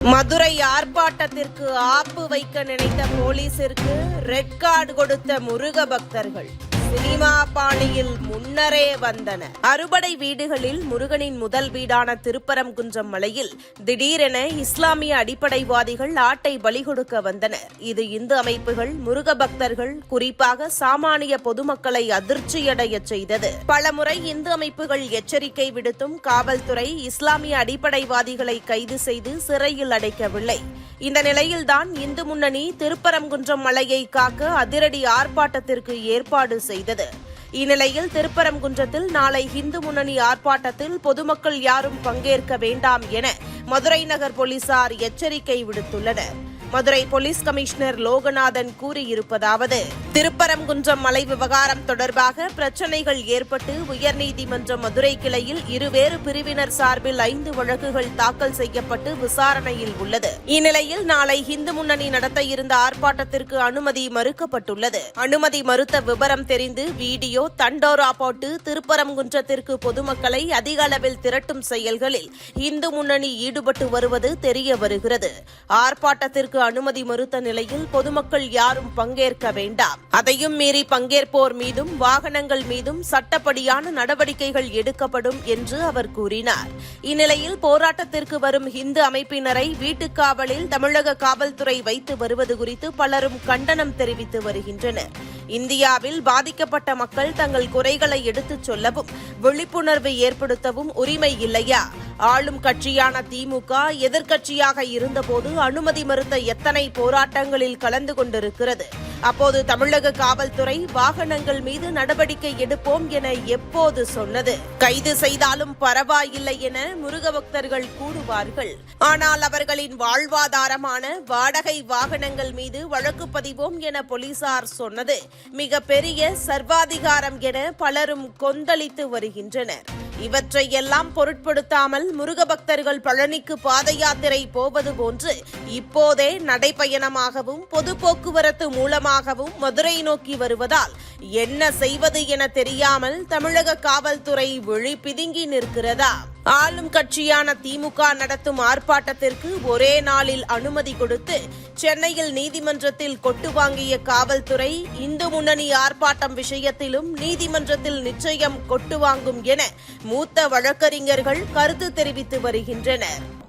மதுரை ஆர்ப்பாட்டத்திற்கு ஆப்பு வைக்க நினைத்த போலீசிற்கு ரெட் கார்டு கொடுத்த முருக பக்தர்கள் சினிமா பாணியில் முன்னரே வந்தன. அறுபடை வீடுகளில் முருகனின் முதல் வீடான திருப்பரங்குன்றம் மலையில் திடீரென இஸ்லாமிய அடிப்படைவாதிகள் ஆட்டை பலி கொடுக்க வந்தனர். இது இந்து அமைப்புகள் முருக பக்தர்கள் குறிப்பாக சாமானிய பொதுமக்களை அதிர்ச்சியடைய செய்தது. பலமுறை இந்து அமைப்புகள் எச்சரிக்கை விடுத்தும் காவல்துறை இஸ்லாமிய அடிப்படைவாதிகளை கைது செய்து சிறையில் அடைக்கவில்லை. இந்த நிலையில்தான் இந்து முன்னணி திருப்பரங்குன்றம் மலையை காக்க அதிரடி ஆர்ப்பாட்டத்திற்கு ஏற்பாடு செய்தது. இந்நிலையில் திருப்பரங்குன்றத்தில் நாளை இந்து முன்னணி ஆர்ப்பாட்டத்தில் பொதுமக்கள் யாரும் பங்கேற்க வேண்டாம் என மதுரை நகர் போலீசார் எச்சரிக்கை விடுத்துள்ளனர். மதுரை போலீஸ் கமிஷனர் லோகநாதன் கூறியிருப்பதாவது திருப்பரங்குன்றம் மலை விவகாரம் தொடர்பாக பிரச்சனைகள் ஏற்பட்டு உயர்நீதிமன்ற மதுரை கிளையில் இருவேறு பிரிவினர் சார்பில் ஐந்து வழக்குகள் தாக்கல் செய்யப்பட்டு விசாரணையில் உள்ளது. இந்நிலையில் நாளை இந்து முன்னணி நடத்த இருந்த ஆர்ப்பாட்டத்திற்கு அனுமதி மறுக்கப்பட்டுள்ளது. அனுமதி மறுத்த விவரம் தெரிந்து வீடியோ தண்டோரா போட்டு திருப்பரங்குன்றத்திற்கு பொதுமக்களை அதிக அளவில் திரட்டும் செயல்களில் இந்து முன்னணி ஈடுபட்டு வருவது தெரிய வருகிறது. ஆர்ப்பாட்டத்திற்கு அனுமதி மறுத்த நிலையில் பொதுமக்கள் யாரும் பங்கேற்க வேண்டாம். அதையும் மீறி பங்கேற்போர் மீதும் வாகனங்கள் மீதும் சட்டப்படியான நடவடிக்கைகள் எடுக்கப்படும் என்று அவர் கூறினார். இந்நிலையில் போராட்டத்திற்கு வரும் இந்து அமைப்பினரை வீட்டுக்காவலில் தமிழக காவல்துறை வைத்து வருவது குறித்து பலரும் கண்டனம் தெரிவித்து வருகின்றனர். இந்தியாவில் பாதிக்கப்பட்ட மக்கள் தங்கள் குறைகளை எடுத்துச் சொல்லவும் விழிப்புணர்வு ஏற்படுத்தவும் உரிமை இல்லையா? ஆளும் கட்சியான திமுக எதிர்க்கட்சியாக இருந்தபோது அனுமதி மறுத்த எத்தனை போராட்டங்களில் கலந்து கொண்டிருக்கிறது? அப்போது தமிழக காவல்துறை வாகனங்கள் மீது நடவடிக்கை எடுப்போம் என எப்போது சொன்னது. கைது செய்தாலும் பரவாயில்லை என முருக பக்தர்கள் கூறுவார்கள். ஆனால் அவர்களின் வாழ்வாதாரமான வாடகை வாகனங்கள் மீது வழக்கு பதிவோம் என போலீசார் சொன்னது. மிகப்பெரிய சர்வாதிகாரம் என பலரும் கொந்தளித்து வருகின்றனர். இவற்றை எல்லாம் பொருட்படுத்தாமல் முருக பக்தர்கள் பழனிக்கு பாத யாத்திரை போவது போன்று இப்போதே நடைபயணமாகவும் பொது போக்குவரத்து மூலமாகவும் மதுரை நோக்கி வருவதால் என்ன செய்வது என தெரியாமல் தமிழக காவல்துறை விழி பிதுங்கி நிற்கிறதா? ஆளும் கட்சியான திமுக நடத்தும் ஆர்ப்பாட்டத்திற்கு ஒரே நாளில் அனுமதி கொடுத்து சென்னையில் நீதிமன்றத்தில் கொட்டு வாங்கிய காவல்துறை இந்து முன்னணி ஆர்ப்பாட்டம் விஷயத்திலும் நீதிமன்றத்தில் நிச்சயம் கொட்டு வாங்கும் என மூத்த வழக்கறிஞர்கள் கருத்து தெரிவித்து வருகின்றனர்.